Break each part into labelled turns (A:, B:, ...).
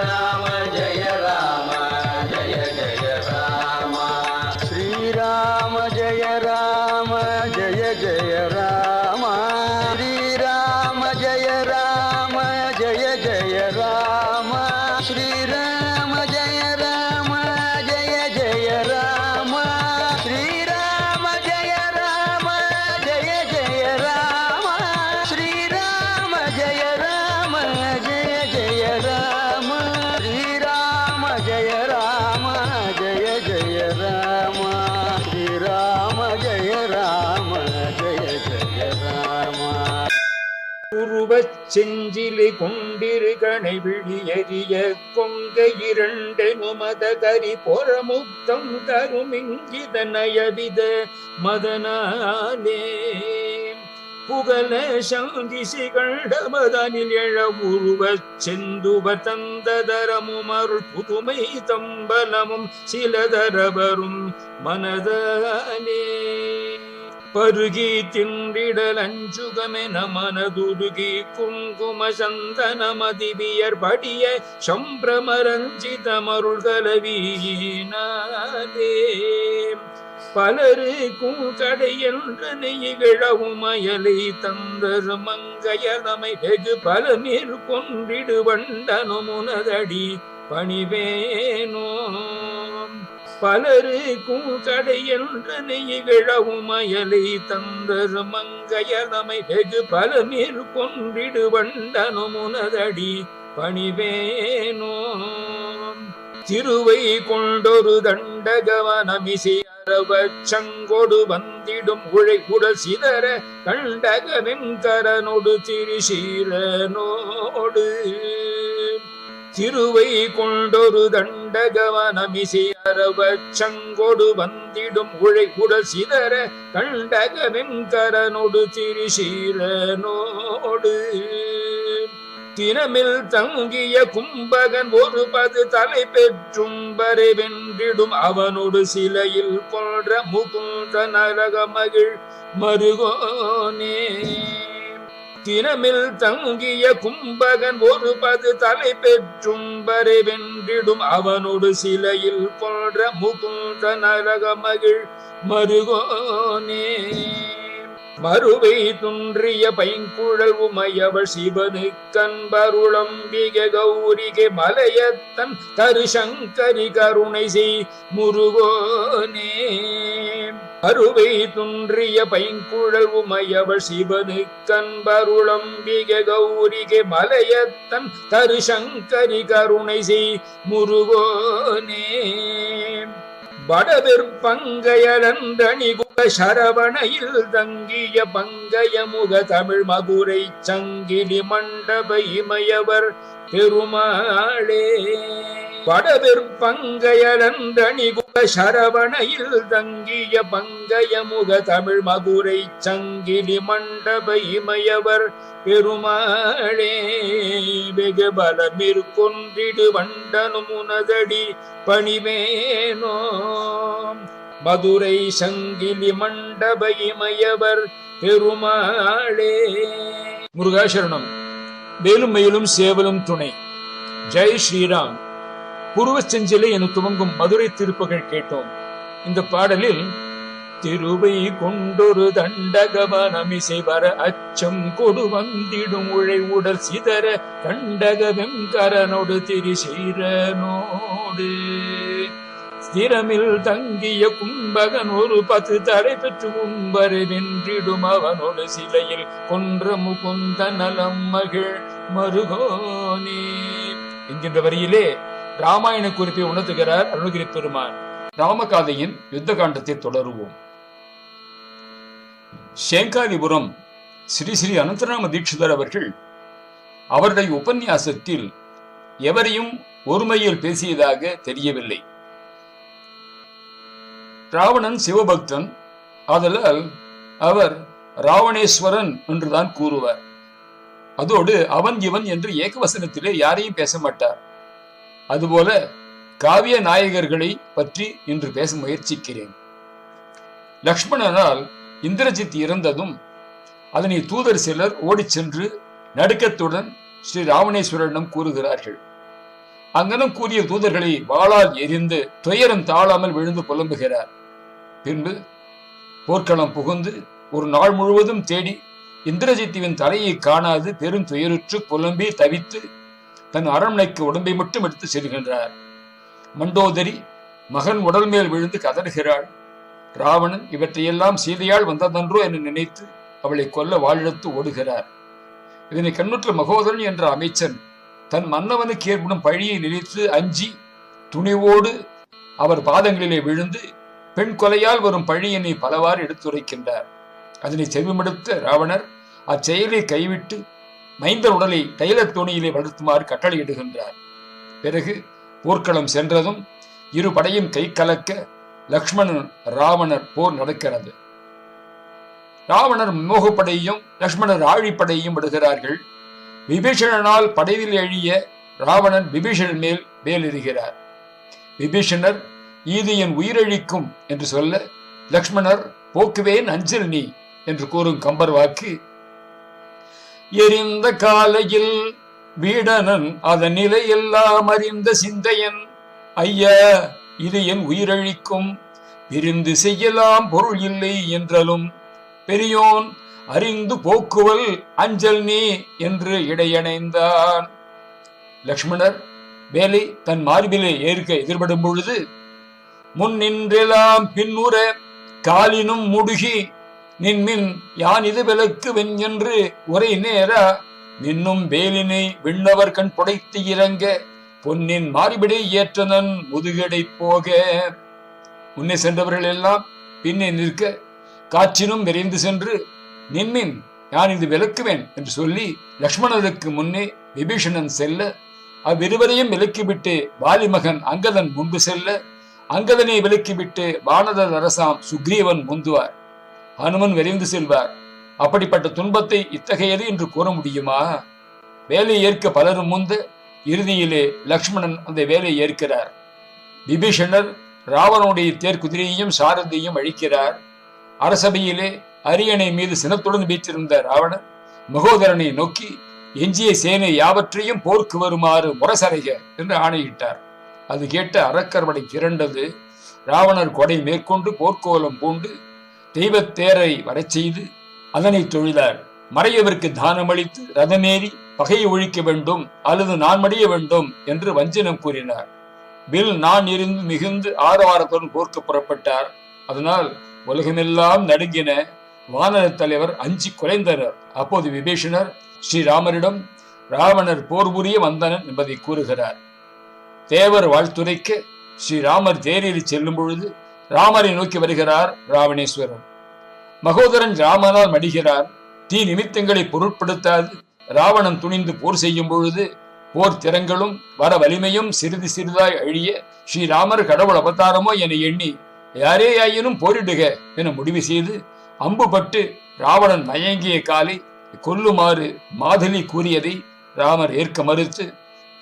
A: الله ஜய ராம ஸ்ரீ ராம ஜய ராம ஜய ஜய ராம
B: உருவச் செஞ்சிலை கொண்டிரு கணை விழியறிய கொங்கை இரண்டெனுமத கரி பொறமுத்தம் தருமிங்கித நயவித மதனாலே. புகழ சந்தி சிகண்டமதனில் எழ உருவச் செந்துப தந்ததரமுமர் புதுமை தம்பலமும் சிலதரவரும் மனதனே பருகி தின்றிடல் அஞ்சுகமென மனதுருகி குங்கும சந்தனமதிவியர் படிய சம்பிரமரஞ்சிதமருள்கலவீனாதே பலருக்கும் கடையென்று நெய்கிழவும் மயலை தந்தரு மங்கையதமை வெகு பலமீர் கொன்றிடு வண்டனுமுனதடி பணிவேனோ. பலருக்கும் கடையென்று நெய்கிழவும் மயலை தந்தரு மங்கையதமை வெகு பலமீர் கொன்றிடு வண்டனுமுனதடி பணிவேனோ. திருவை கொண்டொரு தண்டகவனமிசை அரவச் சங்கொடு வந்திடும் உழை உடல் சிதற கண்டக வெங்கரனொடு திருவை கொண்டொரு தண்டகவனமிசை அரவச் சங்கொடு வந்திடும் உழை உடல் சிதற கண்டக வெங்கரனொடு தினமில் தங்கிய கும்பகன் ஒரு பது தலை பெற்றும் வரை வென்றிடும் அவனோடு சிலையில் கொன்ற முகுந்த நரக மகிழ் மருகோனே. தினமில் தங்கிய கும்பகன் ஒரு பது தலை பெற்றும் வரை வென்றிடும் அவனோடு சிலையில் கொன்ற முகுந்த நரக மகிழ் மருகோனே. மறுவை துன்றிய பைங்குழல் உமையவள் சிவனு கண்பருளம்பிக கௌரிகை மலையத்தன் தருசங்கரி கருணை செய் முருகோனே. அருவை துன்றிய பைங்குழல் உமையவள் சிவனு கண்பருளம்பிக கௌரிகை மலையத்தன் தருசங்கரி கருணை செய் முருகோனே. வடவிற்பங்கையலன்றணி சரவணையில் தங்கிய பங்கய முக தமிழ் மதுரை சங்கிலி மண்டப இமயவர் பெருமாளே. வடவிற்பங்கையலன்றணி குல சரவணையில் தங்கிய பங்கய முக தமிழ் மதுரை சங்கிலி மண்டப இமயவர் பெருமாளே. வெகு பலமிற்கொன்றிடு வண்டனு முனதடி பணிவேனோ. மதுரை சங்கிலி மண்டப இமயவர் பெருமாளே. முருகாசரணம். வேலும் மயிலும் சேவலும் துணை. ஜெய் ஸ்ரீராம். புருவ செஞ்சிலை என துவங்கும் மதுரை திருப்புகள் கேட்டோம். இந்த பாடலில் திருவை கொண்டொரு தண்டகவனமிசை வர அச்சம் கொடு வந்திடும் உழை உடல் சிதற கண்டக வெங்கரனோடு திரிசீரனோடு. ஸ்திரமில் தங்கிய கும்பகன் ஒரு பத்து தடை பெற்று கும்பரை வென்றிடும் அவனோடு சிலையில் கொன்ற முகுந்த நலம் மகிழ் மருகோனே. என்கின்ற வரியிலே ராமாயண குறிப்பை உணர்த்துகிறார் அருணகிரி பெருமான். ராமகாதையின் யுத்த காண்டத்தை தொடருவோம். சேங்காதிபுரம் ஸ்ரீ ஸ்ரீ அனந்தராம தீட்சிதர் அவர்கள் அவருடைய உபன்யாசத்தில் எவரையும் ஒருமையில் பேசியதாக தெரியவில்லை. ராவணன் சிவபக்தன். ஆதலால் அவர் ராவணேஸ்வரன் என்றுதான் கூறுவார். அதோடு அவன் இவன் என்று ஏகவசனத்திலே யாரையும் பேச மாட்டார் அதுபோல காவிய நாயகர்களை பற்றி இன்று பேச முயற்சிக்கிறேன். லக்ஷ்மணனால் இந்திரஜித் இறந்ததும் அதனை தூதர் சிலர் ஓடிச் சென்று நடுக்கத்துடன் ஸ்ரீ ராவணேஸ்வரனிடம் கூறுகிறார்கள். அங்கனம் கூறிய தூதர்களை வாளால் எரிந்து துயரம் தாழாமல் விழுந்து புலம்புகிறார். பின்பு போர்க்களம் புகுந்து ஒரு நாள் முழுவதும் தேடி இந்திரஜித்துவின் தலையை காணாது பெரும் துயருற்று புலம்பி தவித்து தன் அரண்மனைக்கு உடம்பை மட்டும் எடுத்து செல்கின்றார். மண்டோதரி மகன் உடல் மேல் விழுந்து கதறுகிறாள். ராவணன் இவற்றையெல்லாம் சீதையால் வந்ததன்றோ என்று நினைத்து அவளை கொல்ல வாழிழத்து ஓடுகிறார். இதனை கண்ணுற்ற மகோதரன் என்ற அமைச்சன் தன் மன்னவனுக்கு ஏற்படும் பழியை நினைத்து அஞ்சி துணிவோடு அவர் பாதங்களிலே விழுந்து பெண் கொலையால் வரும் பழியினை பலவாறு எடுத்துரைக்கின்றார். அதனை செவிமடுத்த ராவணர் அச்செயலை கைவிட்டு மைந்தர் உடலை தைலத் தோணியிலே வளர்த்துமாறு கட்டளையிடுகின்றார். பிறகு போர்க்களம் சென்றதும் இரு படையும் கை கலக்க லக்ஷ்மணன் ராவணர் போர் நடக்கிறது. ராவணர் மோகப்படையும் லக்ஷ்மணர் ஆழிப்படையும் விடுகிறார்கள். விபீஷணனால் படையில் எழிய ராவணன் விபீஷணன் மேல் வேலெறுகிறார் விபீஷணர் இது என் உயிரழிக்கும் என்று சொல்ல லக்ஷ்மணர் போக்குவேன் அஞ்சல் நீ என்று கூறும் கம்பர் வாக்கு. எரிந்த காலையில் வீடனன் அதன் நிலையெல்லாம் அறிந்த சிந்தையன் ஐயா இது என் உயிரழிக்கும் பிரிந்து செய்யலாம் பொருள் இல்லை என்றலும் பெரியோன் அறிந்து போக்குவல் அஞ்சல் நீ என்று இடையணைந்தான். லக்ஷ்மணர் வேலை தன் மார்பிலே ஏற்க எதிர்படும் பொழுது முன் நின்றெல்லாம் பின்னுற காலினும் முடுகி நின்மின் யான் இது விலக்குவேன் என்று உரை நேர நின்னும் வேலினை விண்ணவர் கண் புடைத்து இறங்க பொன்னின் மார்பிடை ஏற்றனன் முதுகடை போக. முன்னே சென்றவர்கள் எல்லாம் பின்னே நிற்க காற்றினும் விரைந்து சென்று நின்மின் நான் இது விலக்குவேன் என்று சொல்லி லக்ஷ்மணருக்கு முன்னே விபீஷணன் செல்ல அவ்விருவரையும் விலக்கிவிட்டு வாலிமகன் அங்கதன் முன்பு செல்ல அங்கதனை விலக்கிவிட்டு வானதர் அரசாம் சுக்ரீவன் முந்துவார். ஹனுமன் விரைந்து செல்வார். அப்படிப்பட்ட துன்பத்தை இத்தகையது என்று கூற முடியுமா? வேலை ஏற்க பலரும் முந்து இறுதியிலே லக்ஷ்மணன் அந்த வேலையை ஏற்கிறார். விபீஷணர் ராவனுடைய தேர்க்குதிரையையும் சாரதியையும் அழிக்கிறார். அரசபையிலே அரியணை மீது சினத்துடன் வீற்றிருந்த ராவணன் மகோதரனை நோக்கி எஞ்சிய சேனை யாவற்றையும் போர்க்கு வருமாறு முரசறைக என்று ஆணையிட்டார். அது கேட்ட அரக்கர்படை திரண்டது. ராவணர் கொடை மேற்கொண்டு போர்க்கோலம் பூண்டு தெய்வத் தேரை வரச் செய்து அதனை தொழிலார் மறையவருக்கு தானமளித்து ரதமேறி பகையை ஒழிக்க வேண்டும் அல்லது நான் மடிய வேண்டும் என்று வஞ்சனம் கூறினார். வில் நான் இருந்து மிகுந்து ஆரவாரத்துடன் போர்க்க புறப்பட்டார். அதனால் உலகமெல்லாம் நடுங்கின வானர தலைவர் அஞ்சு குலைந்தனர். அப்போது விபீஷணர் ஸ்ரீராமரிடம் ராவணர் போர் புரிய வந்தனர் என்பதை கூறுகிறார். தேவர் வாழ்த்துரைக்க ஸ்ரீராமர் தேரில் செல்லும் பொழுது ராமரை நோக்கி வருகிறார் ராவணேஸ்வரர். மகோதரன் ராமனால் மடிகிறார். தீ நிமித்தங்களை பொருட்படுத்தாது ராவணன் துணிந்து போர் செய்யும் பொழுது போர் திறங்களும் வர வலிமையும் சிறிது சிறிதாய் அழிய ஸ்ரீராமர் கடவுள் அவதாரமோ என எண்ணி யாரே ஆயினும் போரிடுக என முடிவு செய்து அம்பு பட்டு ராவணன் மயங்கிய காலை கொல்லுமாறு மாதலி கூறியதை ராமர் ஏற்க மறுத்து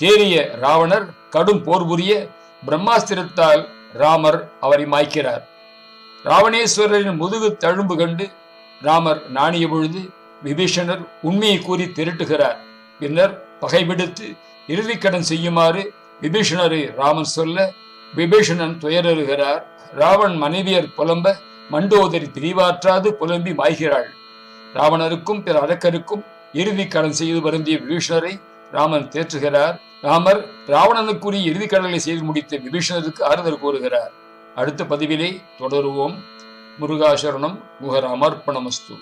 B: தேறிய ராவணர் கடும் போர் புரிய பிரம்மாஸ்திரத்தால் ராமர் அவரை மாய்க்கிறார். ராவணேஸ்வரரின் முதுகு தழும்பு கண்டு ராமர் நாணிய பொழுது விபீஷணர் உண்மையை கூறி திரட்டுகிறார். பின்னர் பகைவிடுத்து இறுதிக்கடன் செய்யுமாறு விபீஷணரை ராமன் சொல்ல விபீஷணன் துயருகிறார் ராவன் மனைவியர் புலம்ப மண்டோதரி பிரிவாற்றாது புலம்பி மாய்கிறாள். ராவணருக்கும் பிற அரக்கருக்கும் இறுதி கடன் செய்து வருந்திய விபீஷணரை ராமன் தேற்றுகிறார். ராமர் ராவணனுக்குரிய இறுதி கடலை செய்து முடித்த விபீஷணருக்கு ஆறுதல் கூறுகிறார். அடுத்த பதிவிலே தொடருவோம். முருகாசரணம் முகராமர்ப்பணமஸ்து.